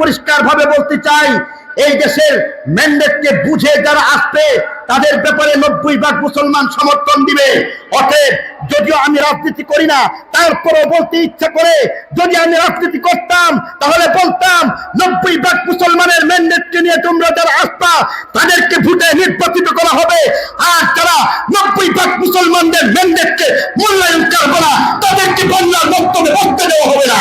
পরিষ্কার ভাবে বলতে চাই, এই দেশের ম্যান্ডেটকে বুঝে যারা আসবে, তাদের ব্যাপারে নব্বই ভাগ মুসলমান সমর্থন দিবে। অতএব যদিও আমি রাজনীতি করি না, তারপরেও বলতে ইচ্ছা করে, যদি আমি রাজনীতি করতাম, তাহলে বলতাম, নব্বই ভাগ মুসলমানের ম্যান্ডেটকে নিয়ে তোমরা যারা আসবা, তাদেরকে ভোটে নির্বাচিত করা হবে। আর যারা নব্বই ভাগ মুসলমানদের ম্যান্ডেটকে মূল্যায়ন করবে না তাদেরকে বাংলার বক্তব্যে বক্তব্য দেওয়া হবে না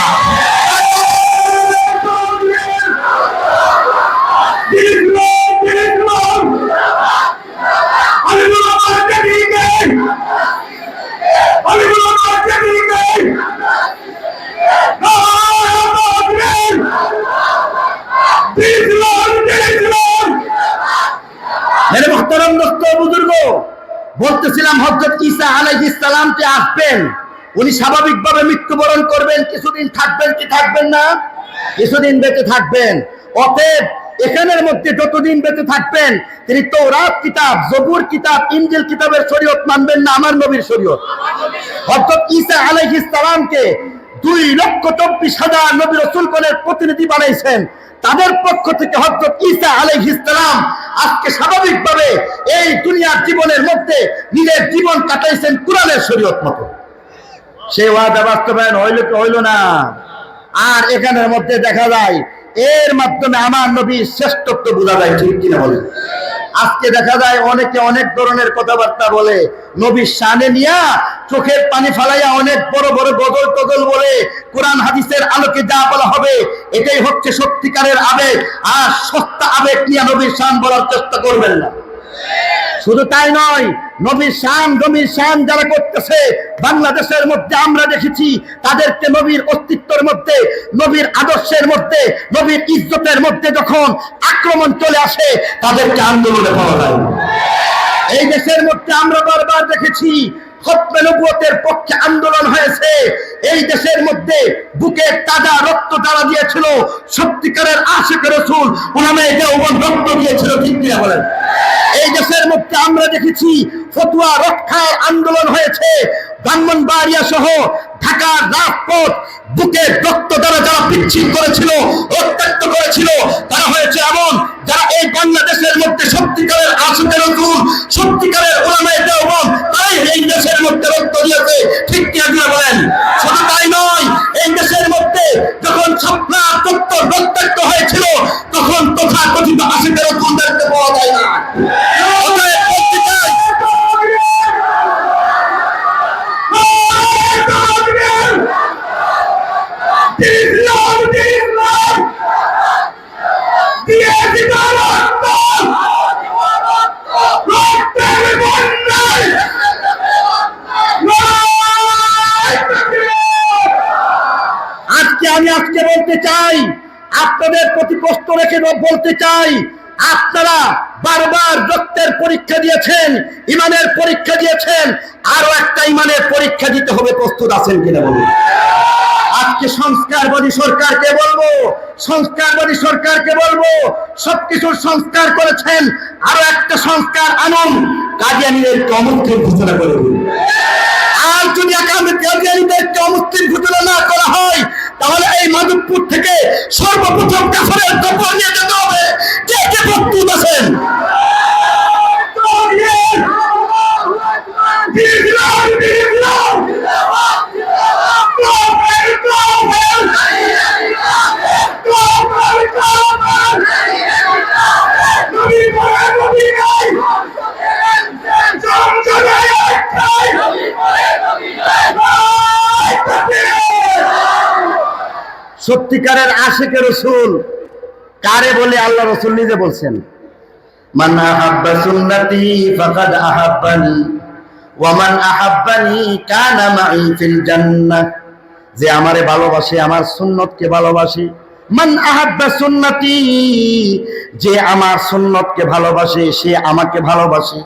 মেরে মোহতারাম দোস্ত, বুজুর্গ, বলতেছিলাম হজরত ঈসা আলাইহিস সালামকে আসবেন। উনি স্বাভাবিকভাবে মৃত্যুবরণ করবেন, কিছুদিন থাকবেন কি থাকবেন না? কিছুদিন বেঁচে থাকবেন। অতএব এখানের মধ্যে যতদিন বেঁচে থাকবেন, তিনি তৌরাত কিতাব, জবুর কিতাব, ইনজিল কিতাবের শরীয়ত মানবেন না, আমার নবীর শরীয়ত। হযরত ঈসা আলাইহিস সালামকে দুই লক্ষ চব্বিশ হাজার নবী রসুলগণের প্রতিনিধি বানাইছেন তাদের পক্ষ থেকে হজরত ইসা আলহ ইসলাম আজকে স্বাভাবিকভাবে এই দুনিয়ার জীবনের মধ্যে নিজের জীবন কাটাইছেন কোরআনের শরীয়ত মতো। সে ওয়াদা বাস্তবায়ন হইল হইল না? আর এখানের মধ্যে দেখা যায় এর মাধ্যমে আমার নবীর শ্রেষ্ঠত্ব বোঝা যায়, ঠিক কিনা বলেন আজকে দেখা যায় অনেকে অনেক ধরনের কথাবার্তা বলে নবীর শানে নিয়া চোখের পানি ফালাইয়া অনেক বড় বড় গজল টজল বলে, কোরআন হাদিসের আলোকে যা বলা হবে, এটাই হচ্ছে সত্যিকারের আবেগ, আর সস্তা আবেগ নিয়ে নবীর শান বলার চেষ্টা করবেন না। শুধু তাই নয় নবীর শান নবীর শান যারা করতেছে, বাংলাদেশের মধ্যে আমরা দেখেছি, তাদেরকে নবীর অস্তিত্বের মধ্যে, নবীর আদর্শের মধ্যে, নবীর ইজ্জতের মধ্যে যখন আক্রমণ চলে আসে, তাদেরকে আন্দোলনে পাওয়া যায়। এই দেশের মধ্যে আমরা বারবার দেখেছি নবুয়তের পক্ষে আন্দোলন হয়েছে। এই দেশের মধ্যে বুকের তাজা রক্ত তারা দিয়েছিল, সত্যিকারের আশেখ রসুল ওনামে রক্ত দিয়েছিল, ঠিক কিনা বলেন? এই দেশের মধ্যে আমরা দেখেছি ফতুয়া রক্ষার আন্দোলন হয়েছে। ব্রাহ্মণবাড়িয়া সহ ঢাকার রাজপথ বুকের রক্ত দ্বারা যারা বিচ্ছিন্ন করেছিল, রক্তাক্ত করেছিল, তারা হয়েছে বলতে চাই, আপনাদের প্রতি প্রশ্ন রেখে বলতে চাই, আপনারা বারবার রক্তের পরীক্ষা দিয়েছেন, ইমানের পরীক্ষা দিয়েছেন আরও একটা ইমানের পরীক্ষা দিতে হবে, প্রস্তুত আছেন কিনা বলুন। আজকে সংস্কারবাদী সরকারকে বলব, সংস্কারবাদী সরকারকে বলব, সবকিছুর সংস্কার করেছেন আরও একটা সংস্কার আনুন। কাদিয়ানিদেরকে অমুক্তির ঘোষণা করে আর যদি আগামী কাদিয়ানিদেরকে অমুক্তির ঘোষণা না করা হয় তাহলে এই মাধবপুর থেকে সর্বপ্রথম কাফারের গোপন নিয়ে যেতে হবে। সত্যিকারের আশেকের রসুল। কারে বলে আল্লাহ রসুল নিজে বলছেন? মান আহাব্বা সুন্নতি ফাকাদ আহাব্বানি, ওয়া মান আহাব্বানি কানা মাই ফিল যে আমারে ভালোবাসে, আমার সুন্নতকে ভালোবাসে। মান আহাব্বা সুন্নতি, যে আমার সুন্নতকে ভালোবাসে, সে আমাকে ভালোবাসে।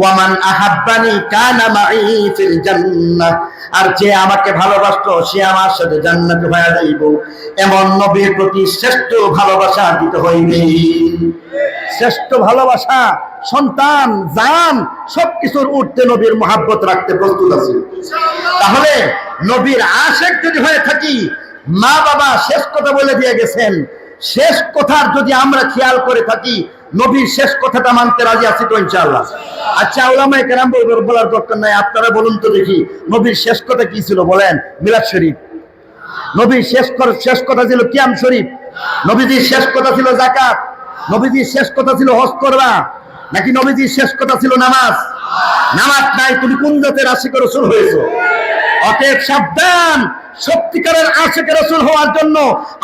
ওয়ামান আহাব্বানি কানা মাই ফিল জান্নাহ। আর যে আমাকে ভালোবাসতো, সে আমার সাথে জান্নাতে হয়ে যাইব। এমন নবীর প্রতি শ্রেষ্ঠ ভালোবাসা দিতে হইবে। শ্রেষ্ঠ ভালোবাসা, সন্তান, জান, সবকিছুর উঠতে নবীর মহাব্বত রাখতে প্রস্তুত আছে। তাহলে নবীর আশেক যদি হয়ে থাকি মা বাবা শেষ কথা বলে দিয়ে গেছেন। শেষ কথার যদি আমরা খেয়াল করে থাকি নবীর শেষ কথাটা মানতে রাজি আছি তো ইনশাআল্লাহ। আচ্ছা ওলামায়ে কেরাম বলার দরকার নাই, আপনারা বলুন তো দেখি, নবীর শেষ কথা কি ছিল বলেন, মিলাদ শরীফ। নবীর শেষ শেষ কথা ছিল কিয়াম শরীফ। নবীজির শেষ কথা ছিল জাকাত নবীজির শেষ কথা ছিল হজ করবা। নাকি নবীজির শেষ কথা ছিল নামাজ? নামাজ নাই, তুমি কোন জাতের আশিক রসুল হয়েছো? অতএব সাবধান সত্যিকারের আশেখ রসুল হওয়ার জন্য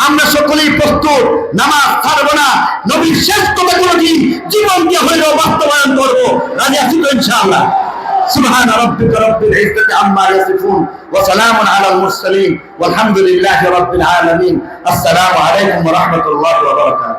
আমরা সকলেই প্রস্তুত নামাজ ছাড়বো না নবীর শেষ কথাগুলো কি জীবন দিয়ে হইলেও বাস্তবায়ন করবো রাজি আছি তো ইনশাআল্লাহ سبحان ربك رب العزة عما يصفون وسلام على المرسلين والحمد لله رب العالمين السلام عليكم ورحمة الله وبركاته